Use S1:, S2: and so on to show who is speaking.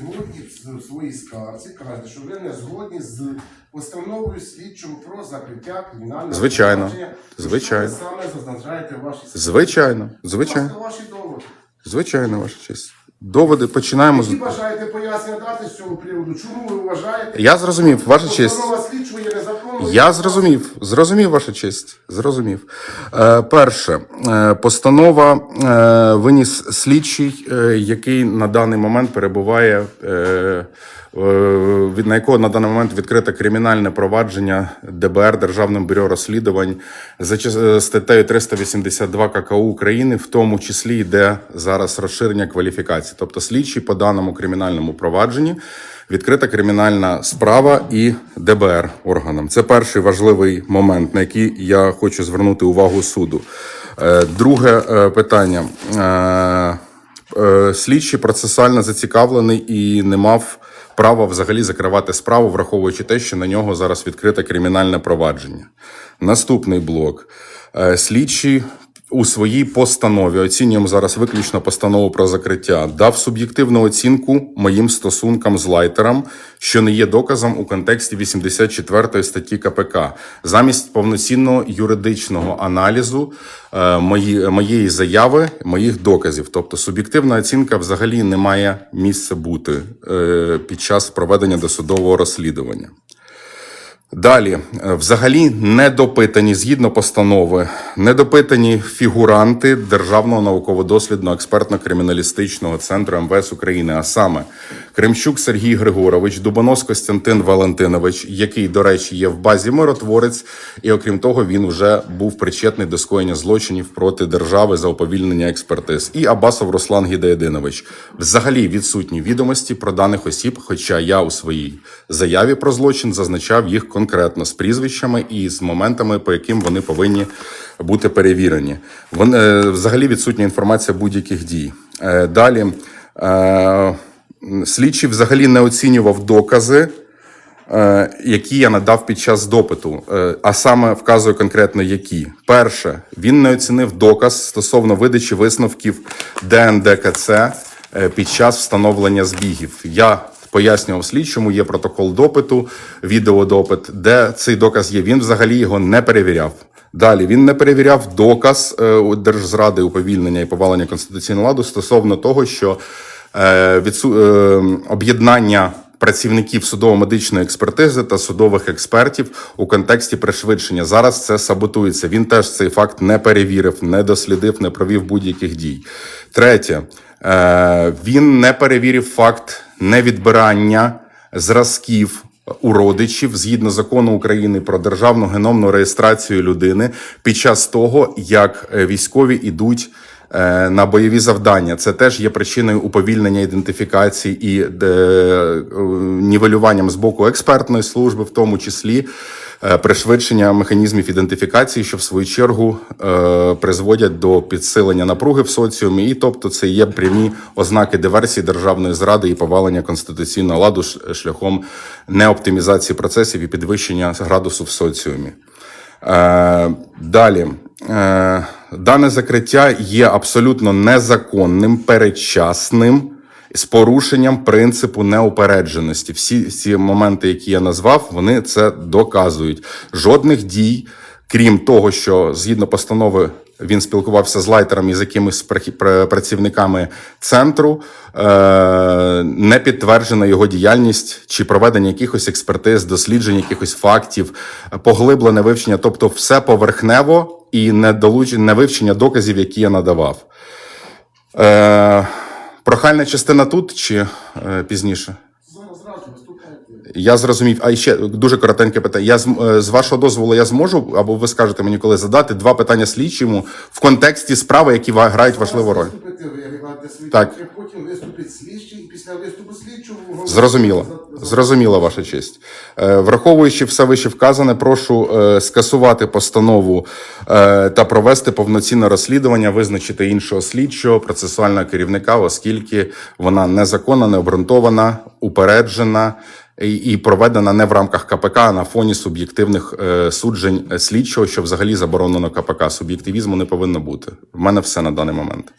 S1: сьогодні в своїй скарці кажете, що ви не згодні з постановою слідчого про закриття кримінального
S2: Звичайно. Звичайно.
S1: Що ви саме зазначаєте ваші?
S2: Звичайно, звичайно,
S1: ваші доводи.
S2: звичайно, ваша честь. Доводи починаємо з.
S1: Ви бажаєте пояснення дати з цього приводу? Чому ви вважаєте,
S2: Я зрозумів, ваша честь.
S1: постанова слідчого є?
S2: Я зрозумів, зрозумів ваша честь. Зрозумів. Е, перше, е, постанова е, виніс слідчий, е, який на даний момент перебуває. Е, е, від на якого на даний момент відкрите кримінальне провадження ДБР Державним бюро розслідувань за е, статтею 382 ККУ України, в тому числі йде зараз розширення кваліфікації. Тобто слідчий по даному кримінальному провадженні відкрита кримінальна справа і ДБР органам. Це перший важливий момент, на який я хочу звернути увагу суду. Е, Друге е, питання. Е, Слідчий процесуально зацікавлений і не мав права взагалі закривати справу, враховуючи те, що на нього зараз відкрите кримінальне провадження. Наступний блок. Слідчий у своїй постанові оцінюємо зараз виключно постанову про закриття. Дав суб'єктивну оцінку моїм стосункам з лайтером, що не є доказом у контексті 84 статті КПК. Замість повноцінного юридичного аналізу е, мої, моєї заяви, моїх доказів. Тобто суб'єктивна оцінка взагалі не має місця бути е, під час проведення досудового розслідування. Далі, е, взагалі, недопитані згідно постанови, недопитані фігуранти Державного науково-дослідного експертно-криміналістичного центру МВС України, а саме Кремчук Сергій Григорович, Дубонос Костянтин Валентинович, який, до речі, є в базі миротворець, і окрім того, він вже був причетний до скоєння злочинів проти держави за уповільнення експертиз, і Абасов Руслан Гідаєдинович. Взагалі відсутні відомості про даних осіб, хоча я у своїй заяві про злочин зазначав їх конкретно з прізвищами і з моментами, по яким вони повинні бути перевірені. Вони е, взагалі відсутня інформація будь-яких дій. Е, Далі е, слідчий взагалі не оцінював докази. Які я надав під час допиту, а саме вказую конкретно які. Перше, він не оцінив доказ стосовно видачі висновків ДНДКЦ під час встановлення збігів. Я пояснював слідчому, є протокол допиту, відеодопит, де цей доказ є. Він взагалі його не перевіряв. Далі він не перевіряв доказ е, держзради уповільнення і повалення конституційного ладу стосовно того, що е, відсу... е, об'єднання працівників судово-медичної експертизи та судових експертів у контексті пришвидшення. Зараз це саботується. Він теж цей факт не перевірив, не дослідив, не провів будь-яких дій. Третє, він не перевірив факт невідбирання зразків у родичів згідно закону України про державну геномну реєстрацію людини під час того, як е, військові ідуть е, на бойові завдання. Це теж є причиною уповільнення ідентифікації і е, нівелюванням з боку експертної служби, в тому числі пришвидшення механізмів ідентифікації, що в свою чергу е, призводять до підсилення напруги в соціумі, і тобто це є прямі ознаки диверсії державної зради і повалення конституційного ладу шляхом неоптимізації процесів і підвищення градусу в соціумі. Е, далі. Е, дане закриття є абсолютно незаконним, передчасним з порушенням принципу неупередженості. Всі ці моменти, які я назвав, вони це доказують. Жодних дій, крім того, що згідно постанови він спілкувався з лайтером і з якимись працівниками центру, е, не підтверджена його діяльність чи проведення якихось експертиз, досліджень, якихось фактів, поглиблене вивчення, тобто все поверхнево і не долучення, вивчення доказів, які я надавав. Прохальна частина тут чи е, пізніше? Я зрозумів. А ще дуже коротеньке питання. Я з, е, з вашого дозволу я зможу, або ви скажете мені, коли задати два питання слідчому в контексті справи, які грають важливу роль. Так.
S1: потім виступить слідчий, після виступу слідчого...
S2: Зрозуміло. Зрозуміло, ваша честь. Е, Враховуючи все вище вказане, прошу е, скасувати постанову та провести повноцінне розслідування, визначити іншого слідчого процесуального керівника, оскільки вона незаконна, необґрунтована, упереджена. І проведена не в рамках КПК, а на фоні суб'єктивних е, суджень слідчого, що взагалі заборонено КПК. Суб'єктивізму не повинно бути. В мене все на даний момент.